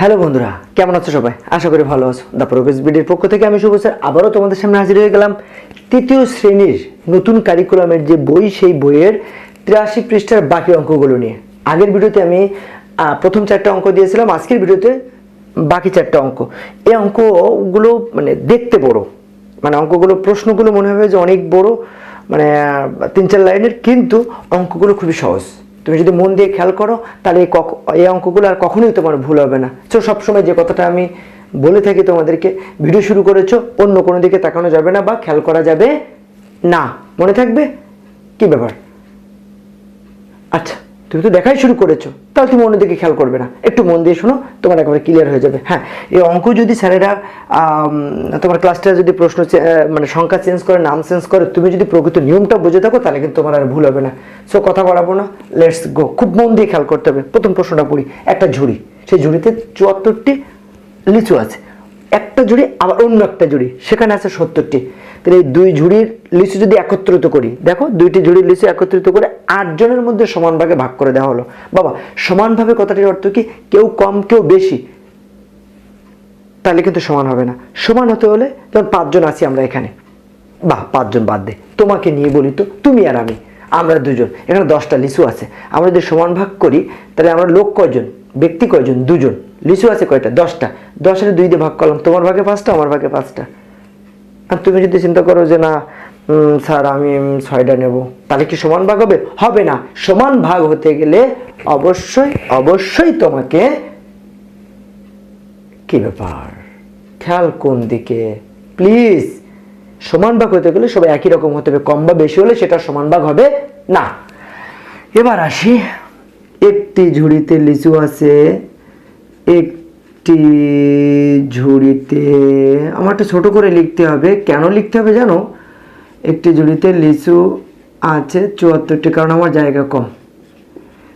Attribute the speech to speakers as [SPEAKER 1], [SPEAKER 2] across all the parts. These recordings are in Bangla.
[SPEAKER 1] হ্যালো বন্ধুরা, কেমন আছো সবাই? আশা করি ভালো আছো। দ্য প্রোগ্রেস বিডির পক্ষ থেকে আমি শুভ স্যার আবারও তোমাদের সামনে হাজির হয়ে গেলাম তৃতীয় শ্রেণির নতুন কারিকুলামের যে বই, সেই বইয়ের তিরাশি পৃষ্ঠার বাকি অঙ্কগুলো নিয়ে। আগের ভিডিওতে আমি প্রথম চারটা অঙ্ক দিয়েছিলাম, আজকের ভিডিওতে বাকি চারটা অঙ্ক। এই অঙ্কগুলো মানে দেখতে বড়। মানে অঙ্কগুলো, প্রশ্নগুলো মনে হবে যে অনেক বড় মানে তিন চার লাইনের, কিন্তু অঙ্কগুলো খুবই সহজ। তুমি যদি মন দিয়ে খেয়াল করো, তাহলে এই এই অঙ্কগুলো আর কখনোই তোমার ভুল হবে না। তো সবসময় যে কথাটা আমি বলে থাকি তোমাদেরকে ভিডিও শুরু করেছ, অন্য কোনো দিকে তাকানো যাবে না বা খেয়াল করা যাবে না। মনে থাকবে? কি ব্যাপার? তুমি তো দেখাই শুরু করেছ, তাহলে তুমি অন্যদিকে খেয়াল করবে না। একটু মন দিয়ে শোনো, তোমার একেবারে ক্লিয়ার হয়ে যাবে। হ্যাঁ এই অঙ্ক যদি স্যারেরা তোমার ক্লাসটা যদি প্রশ্ন মানে সংখ্যা চেঞ্জ করে, নাম চেঞ্জ করে, তুমি যদি প্রকৃত নিয়মটা বুঝে থাকো, তাহলে কিন্তু তোমার আর ভুল হবে না। সো কথা বাড়াবো না লেটস গো খুব মন দিয়ে খেয়াল করতে হবে। প্রথম প্রশ্নটা পড়ি, একটা ঝুড়ি, সেই ঝুড়িতে চুয়াত্তরটি লিচু আছে। একটা ঝুড়ি, আবার অন্য একটা ঝুড়ি, সেখানে আছে সত্তরটি। তাহলে এই দুই ঝুড়ির লিচু যদি একত্রিত করি, দেখো দুইটি ঝুড়ির লিচু একত্রিত করে আট জনের মধ্যে সমান ভাগে ভাগ করে দেওয়া হলো। বাবা সমানভাবে কথাটির অর্থ কি? কেউ কম, কেউ বেশি। তাহলে কিন্তু সমান হবে না। সমান হতে হলে যেমন পাঁচজন আছি আমরা এখানে। বাহ, পাঁচজন বাদ দে। তোমাকে নিয়ে বলি তো, তুমি আর আমি। আমরা দুজন। এখানে দশটা লিচু আছে। আমরা যদি সমান ভাগ করি, তাহলে আমরা লোক কয়জন? ব্যক্তি কয়জন? দুজন। লিচু আছে কয়টা? দশটা। দশের দুই দিয়ে ভাগ করলাম। তোমার ভাগে পাঁচটা, আমার ভাগে পাঁচটা। আর তুমি যদি চিন্তা করো যে না স্যার, আমি ছয়টা নেব, তাহলে কি সমান ভাগ হবে? হবে না। সমান ভাগ হতে গেলে অবশ্যই অবশ্যই তোমাকে কি ব্যাপার? খেয়াল কোন দিকে? প্লিজ, সমান ভাগ হতে গেলে সবাই একই রকম হতে হবে। কম বা বেশি হলে সেটা সমান ভাগ হবে না। এবার আসি। একটি ঝুড়িতে লিচু আছে একটি ঝুড়িতে আমার একটু ছোট করে লিখতে হবে। কেন লিখতে হবে জানো? একটি ঝুড়িতে লিচু আছে চুয়াত্তরটি, কারণ আমার জায়গা কম।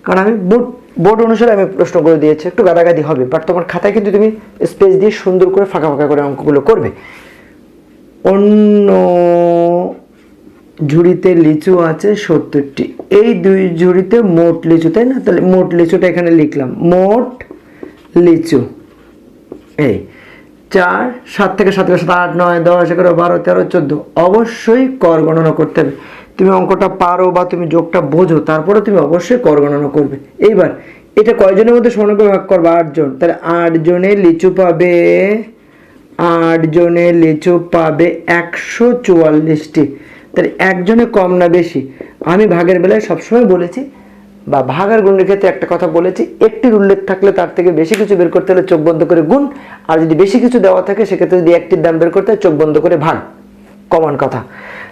[SPEAKER 1] কারণ আমি বোর্ড বোর্ড অনুসারে আমি প্রশ্ন করে দিয়েছি, একটু গাদাগাদি হবে বাট তোমার খাতায় কিন্তু তুমি স্পেস দিয়ে সুন্দর করে ফাঁকা ফাঁকা করে অঙ্কগুলো করবে। অন্য ঝুড়িতে লিচু আছে সত্তরটি, এই দুই ঝুড়িতে মোট লিচু, তাই না? তাহলে মোট লিচুটা এখানে লিখলাম, মোট লিচু। এই চার, সাত থেকে সাত সাত, আট, নয়, দশ, এগারো, বারো, তেরো, চোদ্দ। অবশ্যই কর গণনা করতে হবে। তুমি অঙ্কটা পারো বা তুমি যোগটা বোঝো, তারপরে তুমি অবশ্যই কর গণনা করবে। এইবার, এটা কয়জনের মধ্যে সমানভাবে ভাগ করবে? আটজন তাহলে আট জনে লিচু পাবে, আট জনে লিচু পাবে একশো চুয়াল্লিশটি। তাহলে একজনে কম না বেশি? আমি ভাগের বেলায় সবসময় বলেছি বা ভাগ আর গুণের ক্ষেত্রে একটা কথা বলেছি, একটির উল্লেখ থাকলে তার থেকে বেশি কিছু বের করতে হলে চোখ বন্ধ করে গুণ, আর যদি বেশি কিছু দেওয়া থাকে, সেক্ষেত্রে যদি একটির দাম বের করতে হয়, চোখ বন্ধ করে ভাগ। কমন কথা।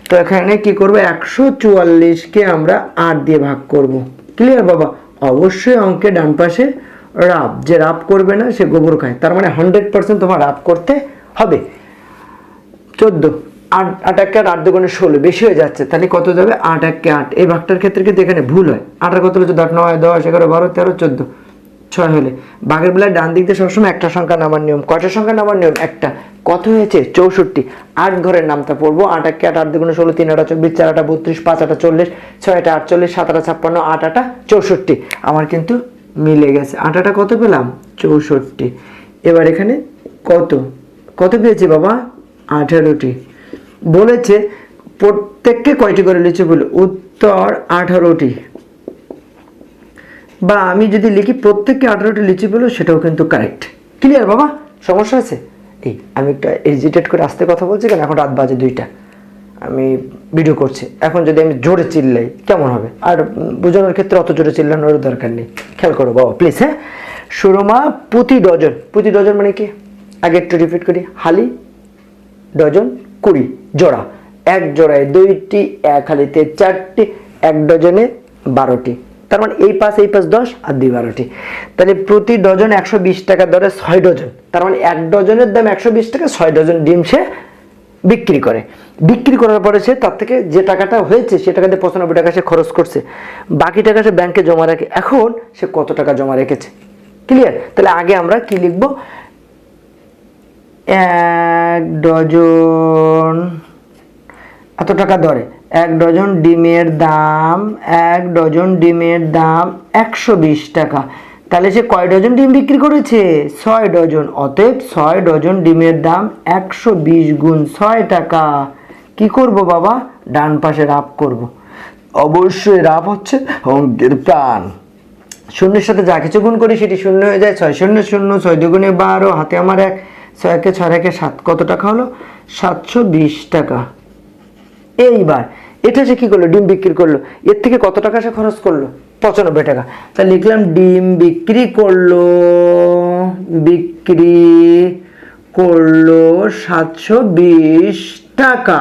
[SPEAKER 1] তো এখানে কি করব? একশো চুয়াল্লিশকে আমরা আট দিয়ে ভাগ করব। ক্লিয়ার বাবা? অবশ্যই অঙ্কে ডান পাশে রাব। যে রাব করবে না, সে গোবর খায়। তার মানে হান্ড্রেড পার্সেন্ট তোমার রাব করতে হবে। চোদ্দ। আট আট একে আট দুগুণে ষোলো, বেশি হয়ে যাচ্ছে। তাহলে কত যাবে? আট একে আট। এই ভাগটার ক্ষেত্রে কিন্তু এখানে ভুল হয়। আটার কত হলো চোদ্দ আট, নয়, দশ, এগারো, বারো, তেরো, চোদ্দ, ছয় হলে। বাঘের বেলায় ডান দিক দিয়ে সবসময় একটা সংখ্যা নামার নিয়ম। কয়টা সংখ্যা নামার নিয়ম? একটা। কত হয়েছে? চৌষট্টি। আট ঘরের নামটা পড়ব। আট একে আট আট দুগুণে ষোলো, তিন আটা চব্বিশ, চার আটা বত্রিশ, পাঁচ আটা চল্লিশ, ছয় আটা আটচল্লিশ, সাত আটা ছাপ্পান্ন, আট আটা চৌষট্টি। আমার কিন্তু মিলে গেছে। আট আটা কত পেলাম? চৌষট্টি। এবার এখানে কত? কত পেয়েছি বাবা? আঠেরোটি। বলেছে, প্রত্যেককে কয়টি করে লিচু বলে উত্তর আঠারোটি। বা আমি যদি লিখি প্রত্যেককে আঠারোটি লিচু পেল সেটাও কিন্তু কারেক্ট ক্লিয়ার বাবা? সমস্যা আছে? এই, আমি একটা এজিটেট করে আসতে কথা বলছি কেন? এখন রাত বাজে দুইটা। আমি ভিডিও করছি। এখন যদি আমি জোরে চিল্লাই, কেমন হবে? আর বোঝানোর ক্ষেত্রে অত জোরে চিল্লানোর দরকার নেই। খেয়াল করো বাবা প্লিজ হ্যাঁ? সুরমা প্রতি ডজন। প্রতি ডজন মানে কি? আগে একটু রিপিট করি। হালি, ডজন। কুড়ি জোড়া। এক জোড়ায় দুইটি, এক হালিতে চারটি, এক ডজনে বারোটি। তার মানে এই পাঁচ এই পাঁচ দশ আর দুই বারোটি। তাহলে প্রতি ডজন একশো বিশ টাকা দরে ছয় ডজন। তার মানে এক ডজনের দাম একশো বিশ টাকা, ছয় ডজন ডিম সে বিক্রি করে। বিক্রি করার পরে সে তার থেকে যে টাকাটা হয়েছে, সে টাকাতে পঁচানব্বই টাকা সে খরচ করছে। বাকি টাকা সে ব্যাংকে জমা রাখে এখন সে কত টাকা জমা রেখেছে? ক্লিয়ার তাহলে আগে আমরা কি লিখব? এক ডজন, এত টাকা ধরে এক ডজন ডিমের দাম, এক ডজন ডিমের দাম একশো বিশ টাকা। তাহলে সে কয় ডজন ডিম বিক্রি করেছে? ছয় ডজন। অতএব ছয় ডজন ডিমের দাম একশো বিশ গুণ ছয় টাকা। কি করব বাবা? ডান পাশে রাপ করব। অবশ্যই রাপ হচ্ছে অঙ্কের প্রাণ। শূন্যের সাথে যা কিছু গুণ করি সেটি শূন্য হয়ে যায়। ছয় শূন্য শূন্য, ছয় দুগুণে বারো, হাতে আমার এক। ছয় একে ছয় সাত, কত টাকা হলো? সাতশো বিশ টাকা। এইবার, এটা সে কি করল? ডিম বিক্রি করল। এর থেকে কত টাকা সে খরচ করল? পঁচানব্বই টাকা। তা লিখলাম, ডিম বিক্রি করল বিক্রি করল সাতশো বিশ টাকা।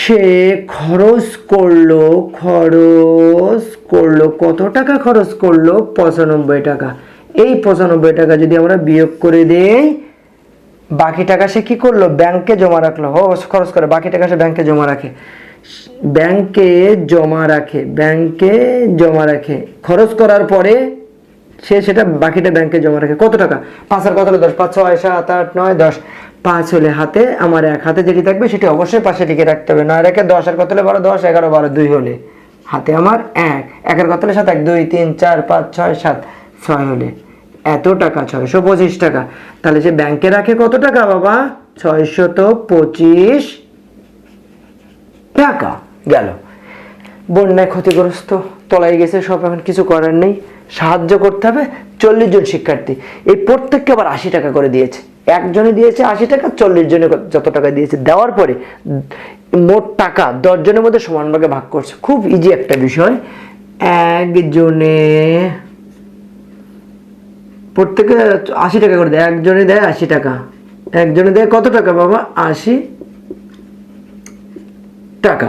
[SPEAKER 1] সে খরচ করল খরচ করল, কত টাকা খরচ করল? পঁচানব্বই টাকা। এই পঁচানব্বই টাকা যদি আমরা বিয়োগ করে দেই, বাকি টাকা সে কি করল? ব্যাংকে জমা রাখল। ও খরচ করে। বাকি টাকা সে ব্যাংকে জমা রাখে। ব্যাংকে জমা রাখে। ব্যাংকে জমা রাখে। খরচ করার পরে সে সেটা বাকিটা ব্যাংকে জমা রাখে। কত টাকা? পাঁচ আর কত হলো দশ? পাঁচ, ছয়, সাত, আট, নয়, দশ। পাঁচ হলে হাতে, আমার এক হাতে যেটি থাকবে, সেটি অবশ্যই পাশে টিকে রাখতে হবে। নয় রেখে দশ, আর কত হলে বারো? দশ। এগারো, বারো, দুই হলে। হাতে আমার এক। একের কত হলে সাত? এক, দুই, তিন, চার, পাঁচ, ছয়, সাত। ছয় হলে। এত টাকা, ছয়শো পঁচিশ টাকা। তাহলে সে ব্যাংকে রাখে কত টাকা বাবা? ছয়শত পঁচিশ টাকা গেল। বন্যায় ক্ষতিগ্রস্ত, তলায় গেছে সব, এখন কিছু করার নেই। সাহায্য করতে হবে চল্লিশ জন শিক্ষার্থী। এই প্রত্যেককে আবার আশি টাকা করে দিয়েছে। একজনে দিয়েছে আশি টাকা, চল্লিশ জনে যত টাকা দিয়েছে। দেওয়ার পরে মোট টাকা দশ জনের মধ্যে সমান ভাগে ভাগ করছে। খুব ইজি একটা বিষয়। একজনে প্রত্যেকে আশি টাকা করে দেয়, একজনে দেয় আশি টাকা। একজনে দেয় কত টাকা বাবা? আশি টাকা।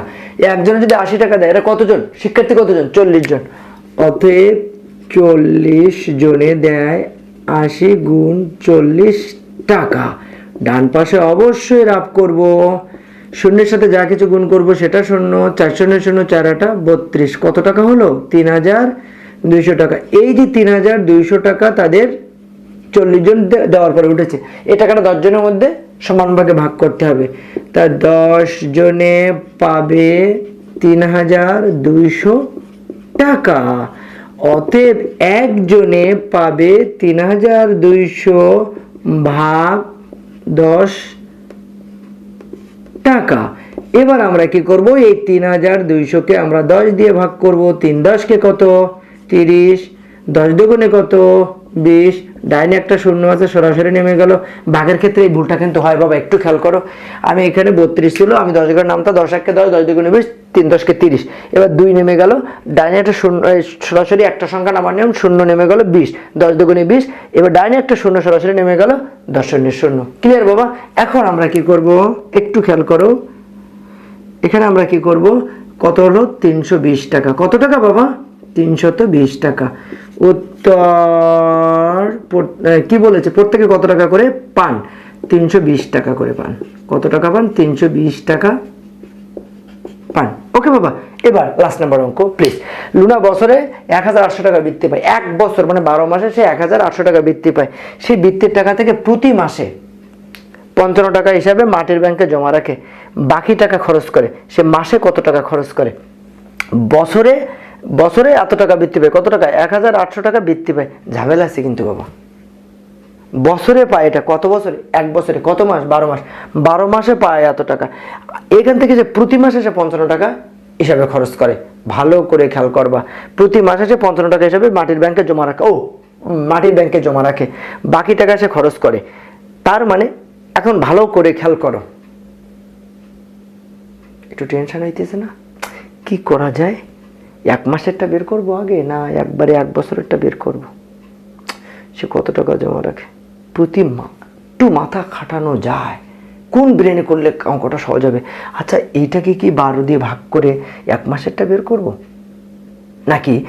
[SPEAKER 1] একজনে যদি আশি টাকা দেয়, এটা কতজন? শিক্ষার্থী কতজন? চল্লিশ জন। অতএব চল্লিশ জনে দেয় আশি গুণ চল্লিশ টাকা। ডান পাশে অবশ্যই রাফ করব। শূন্যের সাথে যা কিছু গুণ করব সেটা শূন্য চার শূন্য শূন্য চার আটা বত্রিশ। কত টাকা হলো? তিন হাজার দুইশো টাকা। এই যে তিন হাজার দুইশো টাকা তাদের চল্লিশ জন দেওয়ার পরে উঠেছে। এই টাকাটা দশ জনের মধ্যে সমান ভাগে ভাগ করতে হবে। তা দশ জনে পাবে তিন হাজার দুইশো টাকা। অতএব একজনে পাবে তিন হাজার দুইশো ভাগ দশ টাকা। এবার আমরা কি করব? এই তিন হাজার দুইশোকে আমরা দশ দিয়ে ভাগ করব। তিন দশকে কত? তিরিশ, দশ দুগুণে কত? বিশ। ডাইনে একটা শূন্য আছে, সরাসরি নেমে গেল। ভাগের ক্ষেত্রে এই ভুলটা কিন্তু হয়, বাবা, একটু খেয়াল করো। আমি এখানে বত্রিশ ছিল, আমি দশ এগারো নামটা দশ এককে দশ দশ দুগুণে বিশ, তিন দশকে তিরিশ। এবার দুই নেমে গেল। ডাইনে একটা শূন্য সরাসরি একটা সংখ্যা নামার নিয়ম, শূন্য নেমে গেল বিশ, দশ দুগুণে বিশ। এবার ডাইনে একটা শূন্য, সরাসরি নেমে গেল দশ শূন্যের শূন্য। ক্লিয়ার বাবা? এখন আমরা কি করব? একটু খেয়াল করো। এখানে আমরা কি করব? কত হলো? তিনশো বিশ টাকা। কত টাকা, বাবা? তিনশত বিশ টাকা। উত্তর কি বলেছে? প্রত্যেকে কত টাকা করে পান? তিনশো বিশ টাকা করে পান। কত টাকা পান? তিনশো বিশ টাকা পান। ওকে বাবা, এবার লাস্ট নাম্বার অঙ্ক প্লিজ লুনা বছরে এক হাজার আটশো টাকা বৃত্তি পায়। এক বছর মানে বারো মাসে সে এক হাজার আটশো টাকা বৃত্তি পায়। সেই বৃত্তির টাকা থেকে প্রতি মাসে পঞ্চান্ন টাকা হিসাবে মাটির ব্যাংকে জমা রাখে। বাকি টাকা খরচ করে। সে মাসে কত টাকা খরচ করে? বছরে বছরে এত টাকা বৃত্তি পায়? কত টাকা? এক হাজার আটশো টাকা বৃত্তি পায়। ঝামেলা আছে কিন্তু বাবা। বছরে পায় এটা কত বছরে? এক বছরে। কত মাস? বারো মাস। বারো মাসে পায় এত টাকা। এখান থেকে যে প্রতি মাসে সে পঞ্চান্ন টাকা হিসাবে খরচ করে। ভালো করে খেয়াল করবা। প্রতি মাসে সে পঞ্চান্ন টাকা হিসাবে মাটির ব্যাংকে জমা রাখে। ও মাটির ব্যাংকে জমা রাখে। বাকি টাকা সে খরচ করে। তার মানে এখন ভালো করে খেয়াল করো। একটু টেনশন হইতেছে না? কি করা যায়? এক মাসেরটা বের করব আগে না একবারে এক বছরেরটা বের করব? সে কত টাকা জমা রাখে? প্রতি মা- একটু মাথা খাটানো যায়। কোন ব্রেনে করলে অঙ্কটা সহজ হবে? আচ্ছা এইটাকে কি বারো দিয়ে ভাগ করে এক মাসেরটা বের করব? নাকি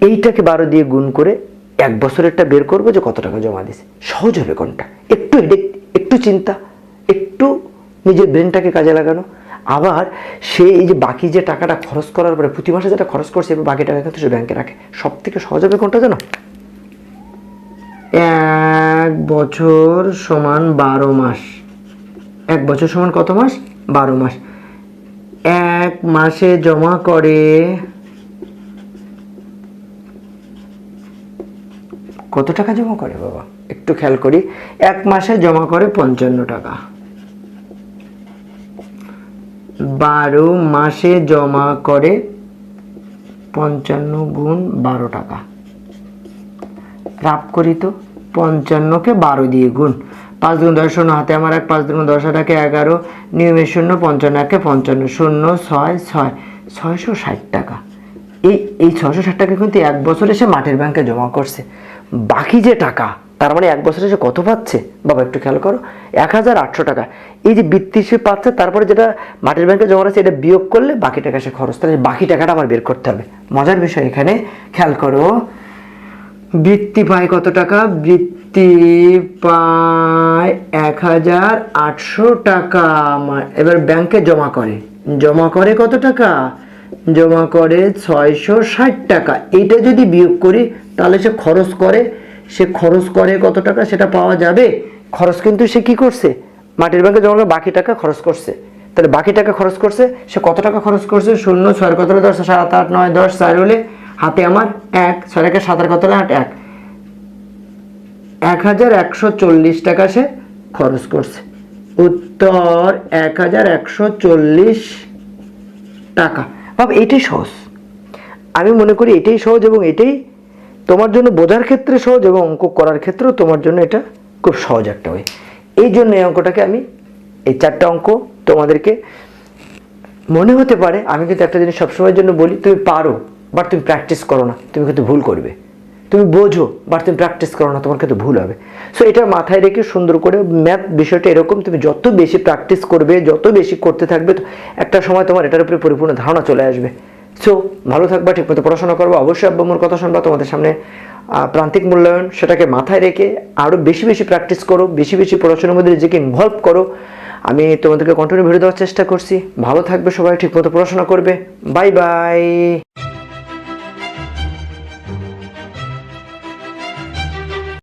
[SPEAKER 1] এইটাকে বারো দিয়ে গুণ করে এক বছরেরটা বের করব যে কত টাকা জমা দিছে সহজ হবে কোনটা? একটু headache, একটু চিন্তা একটু নিজের ব্রেনটাকে কাজে লাগানো। আবার সে এই যে বাকি যে টাকাটা খরচ করার পরে, প্রতি মাসে যেটা খরচ করছে বাকি টাকা কিন্তু সে ব্যাংকে রাখে। সব থেকে সহজ হবে কোনটা জানো? এক বছর সমান বারো মাস। এক বছর সমান কত মাস? বারো মাস। এক মাসে জমা করে কত টাকা জমা করে বাবা? একটু খেয়াল করি। এক মাসে জমা করে পঞ্চান্ন টাকা। বারো মাসে জমা করে পঞ্চান্ন গুণ বারো টাকা। রাপ করি তো, পঞ্চান্নকে বারো দিয়ে গুণ। পাঁচ দুগুণ দশ শূন্য হাতে আমার এক, পাঁচ দুগুণ দশ হাজারকে এগারো নিয়মের শূন্য, পঞ্চান্ন একে পঞ্চান্ন, শূন্য, ছয় ছয়, ছয়শো ষাট টাকা। এই এই ছয়শো ষাট টাকা কিন্তু এক বছরে সে মাটির ব্যাংকে জমা করছে। বাকি যে টাকা তার মানে এক বছরে সে কত পাচ্ছে? বাবা, একটু খেয়াল করো। এক হাজার আটশো টাকা। এই যে বৃত্তি সে পাচ্ছে, তারপরে যেটা মাটির ব্যাংকে জমা আছে এটা বিয়োগ করলে বাকি টাকা সে খরচ। তাহলে বাকি টাকাটা আমার বের করতে হবে। মজার বিষয় এখানে, খেয়াল করো। বৃত্তি পায় কত টাকা? বৃত্তি পায় এক হাজার আটশো টাকা। এবার ব্যাংকে জমা করে। জমা করে কত টাকা? জমা করে ছয়শো ষাট টাকা। এইটা যদি বিয়োগ করি, তাহলে সে খরচ করে সে খরচ করে কত টাকা সেটা পাওয়া যাবে? খরচ কিন্তু সে কি করছে? মাটির ব্যাংকে জমা করে বাকি টাকা খরচ করছে। তাহলে বাকি টাকা খরচ করছে, সে কত টাকা খরচ করছে? শূন্য ছয় কত দশ, সাত, আট, নয়, দশ, চার হলে হাতে আমার এক ছয় একে সাত আর কত আট, এক। এক হাজার একশো চল্লিশ টাকা সে খরচ করছে। উত্তর, এক হাজার একশো চল্লিশ টাকা। বাবা, এটাই সহজ। আমি মনে করি এটাই সহজ এবং এটাই তোমার জন্য বোঝার ক্ষেত্রে সহজ এবং অঙ্ক করার ক্ষেত্রেও তোমার জন্য এটা খুব সহজ একটা ওয়ে এই জন্য এই অঙ্কটাকে আমি, এই চারটা অঙ্ক তোমাদেরকে, মনে হতে পারে, আমি কিন্তু একটা জিনিস সবসময়ের জন্য বলি, তুমি পারো বাট তুমি প্র্যাকটিস করো না, তুমি কিন্তু ভুল করবে। তুমি বোঝো বাট তুমি প্র্যাকটিস করো না, তোমার কিন্তু ভুল হবে। সো এটা মাথায় রেখে সুন্দর করে ম্যাথ বিষয়টা এরকম, তুমি যত বেশি প্র্যাকটিস করবে, যত বেশি করতে থাকবে একটা সময় তোমার এটার উপরে পরিপূর্ণ ধারণা চলে আসবে। সো ভালো থাকবা ঠিকমতো পড়াশোনা করব, অবশ্যই আব্বুর কথা শুনবা, তোমাদের সামনে প্রান্তিক মূল্যায়ন, সেটাকে মাথায় রেখে আরও বেশি বেশি প্র্যাকটিস করো, বেশি বেশি পড়াশোনার মধ্যে নিজেকে ইনভলভ করো। আমি তোমাদেরকে কন্টিনিউ ভিডিও দেওয়ার চেষ্টা করছি। ভালো থাকবে সবাই ঠিকমতো পড়াশোনা করবে। Bye bye